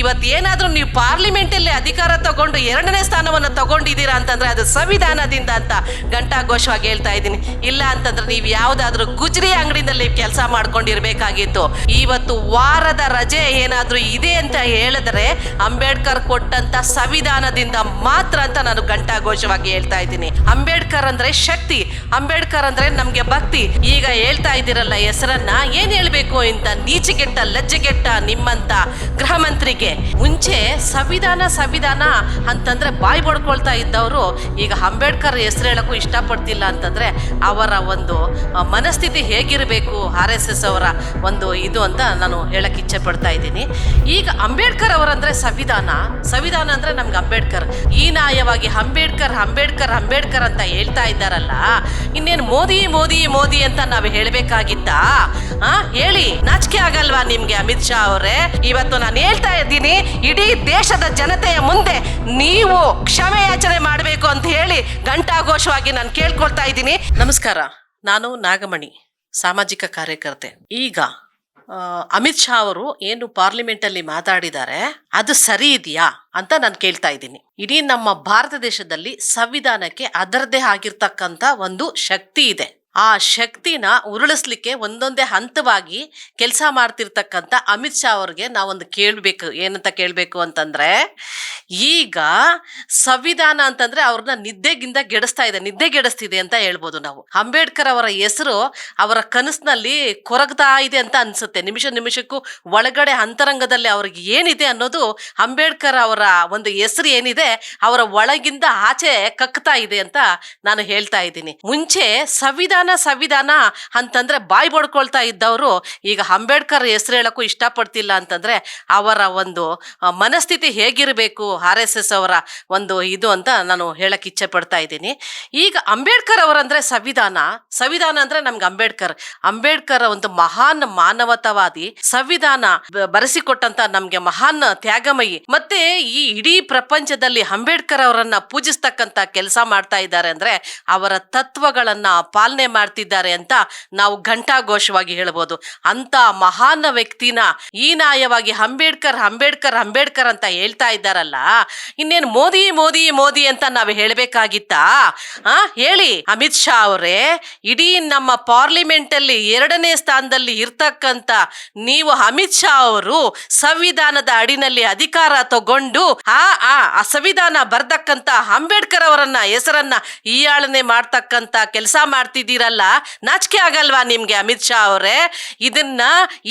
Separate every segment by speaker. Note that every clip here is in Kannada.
Speaker 1: ಇವತ್ತು ಏನಾದರೂ ನೀವು ಪಾರ್ಲಿಮೆಂಟಲ್ಲಿ ಅಧಿಕಾರ ತಗೊಂಡು ಎರಡನೇ ಸ್ಥಾನವನ್ನು ತಗೊಂಡಿದ್ದೀರಾ ಅಂತಂದ್ರೆ ಅದು ಸಂವಿಧಾನದಿಂದ ಅಂತ ಘಂಟಾಘೋಷವಾಗಿ ಹೇಳ್ತಾ ಇದ್ದೀನಿ. ಇಲ್ಲ ಅಂತಂದ್ರೆ ನೀವು ಯಾವುದಾದ್ರೂ ಗುಜರಿ ಅಂಗಡಿನಲ್ಲಿ ಕೆಲಸ ಮಾಡ್ಕೊಂಡಿರ್ಬೇಕಾಗಿತ್ತು. ಇವತ್ತು ವಾರದ ರಜೆ ಏನಾದರೂ ಇದೆ ಅಂತ ಹೇಳಿದ್ರೆ ಅಂಬೇಡ್ಕರ್ ಕೊಟ್ಟಂತ ಸಂವಿಧಾನದಿಂದ ಮಾತ್ರ ಅಂತ ನಾನು ಘಂಟಾಘೋಷವಾಗಿ ಹೇಳ್ತಾ ಇದ್ದೀನಿ. ಅಂಬೇಡ್ಕರ್ ಅಂದ್ರೆ ಶಕ್ತಿ, ಅಂಬೇಡ್ಕರ್ ಅಂದ್ರೆ ನಮ್ಗೆ ಭಕ್ತಿ. ಈಗ ಹೇಳ್ತಾ ಇದ್ದೀರಲ್ಲ ಹೆಸರನ್ನ, ಏನ್ ಹೇಳ್ಬೇಕು ಅಂತ ನೀಚಿಗೆಟ್ಟ, ಲಜ್ಜೆಗೆಟ್ಟ ನಿಮ್ಮಂತ ಗೃಹ ಮಂತ್ರಿಗೆ ಮುಂಚೆ ಸಂವಿಧಾನ ಸಂವಿಧಾನ ಅಂತಂದ್ರೆ ಬಾಯಿ ಬಡ್ಕೊಳ್ತಾ ಇದ್ದವರು, ಈಗ ಅಂಬೇಡ್ಕರ್ ಹೆಸರು ಹೇಳಕ್ಕೂ ಇಷ್ಟಪಡ್ತಿಲ್ಲ ಅಂತಂದ್ರೆ ಅವರ ಒಂದು ಮನಸ್ಥಿತಿ ಹೇಗಿರಬೇಕು ಆರ್ ಎಸ್ ಎಸ್ ಅವರ ಒಂದು ಇದು ಅಂತ ನಾನು ಹೇಳಕ್ಕೆ ಇಚ್ಛೆ ಪಡ್ತಾ ಇದ್ದೀನಿ. ಈಗ ಅಂಬೇಡ್ಕರ್ ಅವರಂದ್ರೆ ಸಂವಿಧಾನ ಸಂವಿಧಾನ ಅಂದ್ರೆ ನಮ್ಗೆ ಅಂಬೇಡ್ಕರ್. ಈ ನ್ಯಾಯವಾಗಿ ಅಂಬೇಡ್ಕರ್ ಅಂಬೇಡ್ಕರ್ ಅಂಬೇಡ್ಕರ್ ಅಂತ ಹೇಳ್ತಾ ಇದ್ದಾರಲ್ಲ, ಇನ್ನೇನು ಮೋದಿ ಮೋದಿ ಮೋದಿ ಅಂತ ನಾವು ಹೇಳ್ಬೇಕಾಗಿತ್ತಾ? ಆ? ಹೇಳಿ. ನಾಚಿಕೆ ಆಗಲ್ವಾ ನಿಮ್ಗೆ ಅಮಿತ್ ಶಾ ಅವರೇ? ಇವತ್ತು ನಾನು ಹೇಳ್ತಾ ಇದ್ದೀನಿ, ಇಡೀ ದೇಶದ ಜನತೆಯ ಮುಂದೆ ನೀವು ಕ್ಷಮೆ ಯಾಚನೆ ಮಾಡಬೇಕು ಅಂತ ಹೇಳಿ ಘಂಟಾಘೋಷವಾಗಿ ನಾನು ಕೇಳ್ಕೊಳ್ತಾ ಇದ್ದೀನಿ. ನಮಸ್ಕಾರ. ನಾನು ನಾಗಮಣಿ, ಸಾಮಾಜಿಕ ಕಾರ್ಯಕರ್ತೆ. ಈಗ ಅಮಿತ್ ಶಾ ಅವರು ಏನು ಪಾರ್ಲಿಮೆಂಟ್ ಅಲ್ಲಿ ಮಾತಾಡಿದ್ದಾರೆ, ಅದು ಸರಿ ಇದೆಯಾ ಅಂತ ನಾನು ಕೇಳ್ತಾ ಇದ್ದೀನಿ. ಇಡೀ ನಮ್ಮ ಭಾರತ ದೇಶದಲ್ಲಿ ಸಂವಿಧಾನಕ್ಕೆ ಅದರದೇ ಆಗಿರ್ತಕ್ಕಂಥ ಒಂದು ಶಕ್ತಿ ಇದೆ. ಆ ಶಕ್ತಿನ ಉರುಳಿಸ್ಲಿಕ್ಕೆ ಒಂದೊಂದೇ ಹಂತವಾಗಿ ಕೆಲಸ ಮಾಡ್ತಿರ್ತಕ್ಕಂಥ ಅಮಿತ್ ಶಾ ಅವ್ರಿಗೆ ನಾವೊಂದು ಕೇಳಬೇಕು, ಏನಂತ ಕೇಳಬೇಕು ಅಂತಂದ್ರೆ, ಈಗ ಸಂವಿಧಾನ ಅಂತಂದ್ರೆ ಅವ್ರನ್ನ ನಿದ್ದೆಗಿಂದ ಗೆಡಿಸ್ತಾ ಇದೆ ನಿದ್ದೆಗೆಡಿಸ್ತಿದೆ ಅಂತ ಹೇಳ್ಬೋದು ನಾವು. ಅಂಬೇಡ್ಕರ್ ಅವರ ಹೆಸರು ಅವರ ಕನಸಿನಲ್ಲಿ ಕೊರಗ್ತಾ ಇದೆ ಅಂತ ಅನ್ಸುತ್ತೆ. ನಿಮಿಷ ನಿಮಿಷಕ್ಕೂ ಒಳಗಡೆ ಅಂತರಂಗದಲ್ಲಿ ಅವ್ರಿಗೆ ಏನಿದೆ ಅನ್ನೋದು ಅಂಬೇಡ್ಕರ್ ಅವರ ಒಂದು ಹೆಸರು ಏನಿದೆ, ಅವರ ಒಳಗಿಂದ ಆಚೆ ಕಕ್ತಾ ಇದೆ ಅಂತ ನಾನು ಹೇಳ್ತಾ ಇದ್ದೀನಿ. ಮುಂಚೆ ಸಂವಿಧಾನ ಸಂವಿಧಾನ ಅಂತಂದ್ರೆ ಬಾಯಿ ಬಡ್ಕೊಳ್ತಾ ಇದ್ದವರು, ಈಗ ಅಂಬೇಡ್ಕರ್ ಹೆಸರು ಹೇಳಕ್ಕೂ ಇಷ್ಟಪಡ್ತಿಲ್ಲ ಅಂತಂದ್ರೆ ಅವರ ಒಂದು ಮನಸ್ಥಿತಿ ಹೇಗಿರಬೇಕು ಆರ್ ಎಸ್ ಎಸ್ ಅವರ ಒಂದು ಇದು ಅಂತ ನಾನು ಹೇಳಕ್ ಇಚ್ಛೆ ಪಡ್ತಾ ಇದ್ದೀನಿ. ಈಗ ಅಂಬೇಡ್ಕರ್ ಅವರಂದ್ರೆ ಸಂವಿಧಾನ. ಸಂವಿಧಾನ ಅಂದ್ರೆ ನಮ್ಗೆ ಅಂಬೇಡ್ಕರ್. ಅಂಬೇಡ್ಕರ್ ಒಂದು ಮಹಾನ್ ಮಾನವತಾವಾದಿ. ಸಂವಿಧಾನ ಬರೆಸಿಕೊಟ್ಟಂತ ನಮ್ಗೆ ಮಹಾನ್ ತ್ಯಾಗಮಯಿ. ಮತ್ತೆ ಈ ಇಡೀ ಪ್ರಪಂಚದಲ್ಲಿ ಅಂಬೇಡ್ಕರ್ ಅವರನ್ನ ಪೂಜಿಸ್ತಕ್ಕಂತ ಕೆಲಸ ಮಾಡ್ತಾ ಇದ್ದಾರೆ ಅಂದ್ರೆ ಅವರ ತತ್ವಗಳನ್ನ ಪಾಲನೆ ಮಾಡ್ತಿದ್ದಾರೆ ಅಂತ ನಾವು ಘಂಟಾಘೋಷವಾಗಿ ಹೇಳ್ಬೋದು. ಅಂತ ಮಹಾನ್ ವ್ಯಕ್ತಿನ ಈ ನ್ಯಾಯವಾಗಿ ಅಂಬೇಡ್ಕರ್ ಅಂಬೇಡ್ಕರ್ ಅಂಬೇಡ್ಕರ್ ಅಂತ ಹೇಳ್ತಾ ಇದ್ದಾರಲ್ಲ, ಇನ್ನೇನು ಮೋದಿ ಮೋದಿ ಮೋದಿ ಅಂತ ನಾವು ಹೇಳ್ಬೇಕಾಗಿತ್ತಾ? ಆ, ಹೇಳಿ ಅಮಿತ್ ಶಾ ಅವರೇ, ಇಡೀ ನಮ್ಮ ಪಾರ್ಲಿಮೆಂಟ್ ಅಲ್ಲಿ ಎರಡನೇ ಸ್ಥಾನದಲ್ಲಿ ಇರ್ತಕ್ಕಂತ ನೀವು ಅಮಿತ್ ಶಾ ಅವರು ಸಂವಿಧಾನದ ಅಡಿನಲ್ಲಿ ಅಧಿಕಾರ ತಗೊಂಡು ಆ ಆ ಸಂವಿಧಾನ ಬರ್ದಕ್ಕಂತ ಅಂಬೇಡ್ಕರ್ ಅವರನ್ನ, ಹೆಸರನ್ನ ಈಯಾಳನೆ ಮಾಡ್ತಕ್ಕಂತ ಕೆಲಸ ಮಾಡ್ತಿದ್ದೀರಲ್ಲ ನಾಚಿಕೆ ಆಗಲ್ವಾ ನಿಮ್ಗೆ ಅಮಿತ್ ಶಾ ಅವರೇ? ಇದನ್ನ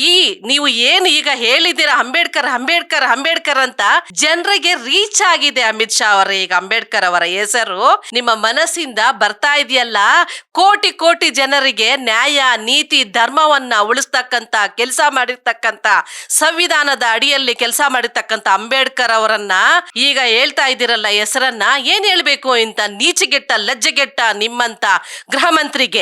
Speaker 1: ಈ ನೀವು ಏನು ಈಗ ಹೇಳಿದಿರ ಅಂಬೇಡ್ಕರ್ ಅಂಬೇಡ್ಕರ್ ಅಂಬೇಡ್ಕರ್ ಅಂತ ಜನರಿಗೆ ರೀಚ್ ಆಗಿದೆ ಅಮಿತ್ ಶಾ ಅವರೇ ಈಗ ಅಂಬೇಡ್ಕರ್ ಅವರ ಹೆಸರು. ನಿಮ್ಮ ಮನಸ್ಸಿಂದ ಬರ್ತಾ ಇದೆಯಲ್ಲ? ಕೋಟಿ ಕೋಟಿ ಜನರಿಗೆ ನ್ಯಾಯ, ನೀತಿ, ಧರ್ಮವನ್ನ ಉಳಿಸ್ತಕ್ಕಂತ ಕೆಲಸ ಮಾಡಿರ್ತಕ್ಕಂತ ಸಂವಿಧಾನದ ಅಡಿಯಲ್ಲಿ ಕೆಲಸ ಮಾಡಿರ್ತಕ್ಕಂತ ಅಂಬೇಡ್ಕರ್ ಅವರನ್ನ ಈಗ ಹೇಳ್ತಾ ಇದ್ದೀರಲ್ಲ ಹೆಸರನ್ನ ಏನ್ ಹೇಳ್ಬೇಕು ಅಂತ ನೀಚಿಗೆಟ್ಟ, ಲಜ್ಜೆಗೆಟ್ಟ ನಿಮ್ಮಂತ ಗೃಹ ಮಂತ್ರಿಗೆ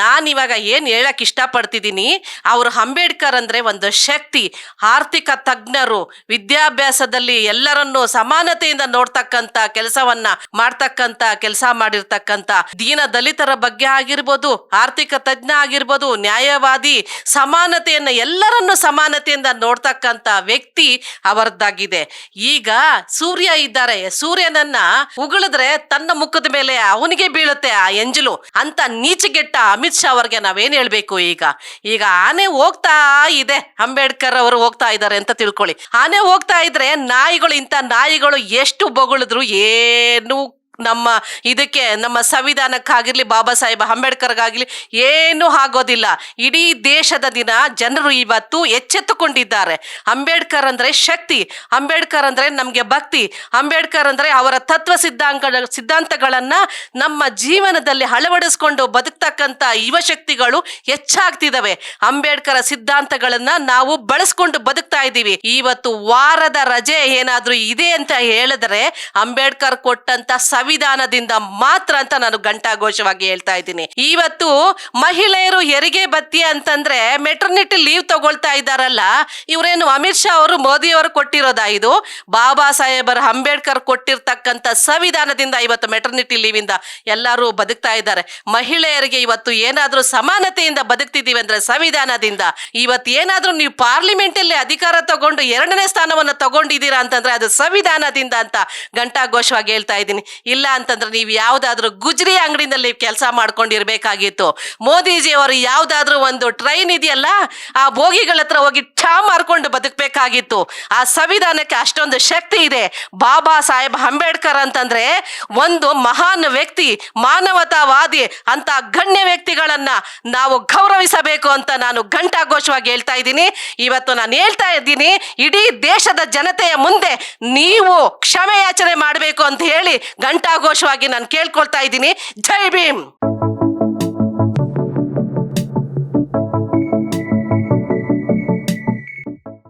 Speaker 1: ನಾನು ಇವಾಗ ಏನು ಹೇಳಕ್ ಇಷ್ಟಪಡ್ತಿದ್ದೀನಿ ಅವರು ಅಂಬೇಡ್ಕರ್ ಅಂದ್ರೆ ಒಂದು ಶಕ್ತಿ, ಆರ್ಥಿಕ ತಜ್ಞರು, ವಿದ್ಯಾಭ್ಯಾಸದಲ್ಲಿ ಎಲ್ಲರನ್ನೂ ಸಮಾನತೆಯಿಂದ ನೋಡ್ತಕ್ಕಂಥ ಕೆಲಸವನ್ನ ಮಾಡ್ತಕ್ಕಂಥ ಕೆಲಸ ಮಾಡಿರ್ತಕ್ಕಂಥ ದೀನ ದಲಿತರ ಬಗ್ಗೆ ಆಗಿರ್ಬೋದು, ಆರ್ಥಿಕ ತಜ್ಞ ಆಗಿರ್ಬೋದು, ನ್ಯಾಯವಾದಿ, ಸಮಾನತೆಯನ್ನ ಎಲ್ಲರನ್ನೂ ಸಮಾನತೆಯಿಂದ ನೋಡ್ತಕ್ಕಂಥ ವ್ಯಕ್ತಿ ಅವರದ್ದಾಗಿದೆ. ಈಗ ಸೂರ್ಯ ಇದ್ದಾರೆ. ಸೂರ್ಯನನ್ನ ಉಗುಳಿದ್ರೆ ತನ್ನ ಮುಖದ ಮೇಲೆ ಅವನಿಗೆ ಬೀಳುತ್ತೆ ಆ ಎಂಜಲು ಅಂತ ನೀಚಗೆಟ್ಟ ಅಮಿತ್ ಶಾ ಅವ್ರಿಗೆ ನಾವೇನು ಹೇಳ್ಬೇಕು ಈಗ? ಈಗ ಆನೆ ಹೋಗ್ತಾ ಇದೆ. ಅಂಬೇಡ್ಕರ್ ಅವರು ಹೋಗ್ತಾ ಇದ್ದಾರೆ ಅಂತ ತಿಳ್ಕೊಳ್ಳಿ. ಆನೆ ಹೋಗ್ತಾ ಇದ್ರೆ ನಾಯಿಗಳು, ಇಂಥ ನಾಯಿಗಳು ಎಷ್ಟು ಬೊಗಳಿದ್ರು ಏನು ನಮ್ಮ ಇದಕ್ಕೆ, ನಮ್ಮ ಸಂವಿಧಾನಕ್ಕಾಗಿರ್ಲಿ, ಬಾಬಾ ಸಾಹೇಬ್ ಅಂಬೇಡ್ಕರ್ಗಾಗಲಿ ಏನೂ ಆಗೋದಿಲ್ಲ. ಇಡೀ ದೇಶದ ದಿನ ಜನರು ಇವತ್ತು ಎಚ್ಚೆತ್ತುಕೊಂಡಿದ್ದಾರೆ. ಅಂಬೇಡ್ಕರ್ ಅಂದ್ರೆ ಶಕ್ತಿ, ಅಂಬೇಡ್ಕರ್ ಅಂದ್ರೆ ನಮಗೆ ಭಕ್ತಿ, ಅಂಬೇಡ್ಕರ್ ಅಂದ್ರೆ ಅವರ ತತ್ವ ಸಿದ್ಧಾಂತ ಸಿದ್ಧಾಂತಗಳನ್ನ ನಮ್ಮ ಜೀವನದಲ್ಲಿ ಅಳವಡಿಸ್ಕೊಂಡು ಬದುಕ್ತಕ್ಕಂಥ ಯುವಶಕ್ತಿಗಳು ಹೆಚ್ಚಾಗ್ತಿದ್ದಾವೆ ಅಂಬೇಡ್ಕರ್ ಸಿದ್ಧಾಂತಗಳನ್ನ ನಾವು ಬಳಸ್ಕೊಂಡು ಬದುಕ್ತಾ ಇದ್ದೀವಿ. ಇವತ್ತು ವಾರದ ರಜೆ ಏನಾದ್ರೂ ಇದೆ ಅಂತ ಹೇಳಿದ್ರೆ ಅಂಬೇಡ್ಕರ್ ಕೊಟ್ಟಂತ ಸಂವಿಧಾನದಿಂದ ಮಾತ್ರ ಅಂತ ನಾನು ಘಂಟಾಘೋಷವಾಗಿ ಹೇಳ್ತಾ ಇದ್ದೀನಿ. ಇವತ್ತು ಮಹಿಳೆಯರು ಹೆರಿಗೆ ಬತ್ತಿ ಅಂತಂದ್ರೆ ಮೆಟರ್ನಿಟಿ ಲೀವ್ ತಗೊಳ್ತಾ ಇದ್ದಾರಲ್ಲ, ಇವರೇನು ಅಮಿತ್ ಶಾ ಅವರು ಮೋದಿ ಅವರು ಕೊಟ್ಟಿರೋದಾ ಇದು? ಬಾಬಾ ಸಾಹೇಬರ ಅಂಬೇಡ್ಕರ್ ಕೊಟ್ಟಿರ್ತಕ್ಕಂಥ ಸಂವಿಧಾನದಿಂದ ಇವತ್ತು ಮೆಟರ್ನಿಟಿ ಲೀವ್ ಇಂದ ಎಲ್ಲರೂ ಬದುಕ್ತಾ ಇದ್ದಾರೆ. ಮಹಿಳೆಯರಿಗೆ ಇವತ್ತು ಏನಾದ್ರೂ ಸಮಾನತೆಯಿಂದ ಬದುಕ್ತಿದೀವಿ ಅಂದ್ರೆ ಸಂವಿಧಾನದಿಂದ, ಇವತ್ತು ಏನಾದ್ರೂ ನೀವು ಪಾರ್ಲಿಮೆಂಟ್ ಅಲ್ಲಿ ಅಧಿಕಾರ ತಗೊಂಡು ಎರಡನೇ ಸ್ಥಾನವನ್ನು ತಗೊಂಡಿದ್ದೀರಾ ಅಂತಂದ್ರೆ ಅದು ಸಂವಿಧಾನದಿಂದ ಅಂತ ಘಂಟಾಘೋಷವಾಗಿ ಹೇಳ್ತಾ ಇದ್ದೀನಿ. ಅಂತಂದ್ರೆ ನೀವು ಯಾವ್ದಾದ್ರು ಗುಜರಿ ಅಂಗಡಿನಲ್ಲಿ ಕೆಲಸ ಮಾಡ್ಕೊಂಡಿರ್ಬೇಕಾಗಿತ್ತು. ಮೋದಿಜಿ ಅವರು ಯಾವ್ದಾದ್ರು ಒಂದು ಟ್ರೈನ್ ಇದೆಯಲ್ಲ, ಆ ಬೋಗಿಗಳ ಹತ್ರ ಹೋಗಿ ಠಾ ಮಾರ್ಕೊಂಡು ಬದುಕಬೇಕಾಗಿತ್ತು. ಆ ಸಂವಿಧಾನಕ್ಕೆ ಅಷ್ಟೊಂದು ಶಕ್ತಿ ಇದೆ. ಬಾಬಾ ಸಾಹೇಬ್ ಅಂಬೇಡ್ಕರ್ ಅಂತಂದ್ರೆ ಒಂದು ಮಹಾನ್ ವ್ಯಕ್ತಿ, ಮಾನವತಾವಾದಿ ಅಂತ ಗಣ್ಯ ವ್ಯಕ್ತಿಗಳನ್ನ ನಾವು ಗೌರವಿಸಬೇಕು ಅಂತ ನಾನು ಘಂಟಾಘೋಷವಾಗಿ ಹೇಳ್ತಾ ಇದ್ದೀನಿ. ಇವತ್ತು ನಾನು ಹೇಳ್ತಾ ಇದ್ದೀನಿ, ಇಡೀ ದೇಶದ ಜನತೆಯ ಮುಂದೆ ನೀವು ಕ್ಷಮೆಯಾಚನೆ ಮಾಡಬೇಕು ಅಂತ ಹೇಳಿ ಘಂಟಾಘೋಷವಾಗಿ ನಾನು ಕೇಳ್ಕೊಳ್ತಾ ಇದ್ದೀನಿ. ಜೈ ಭೀಮ್!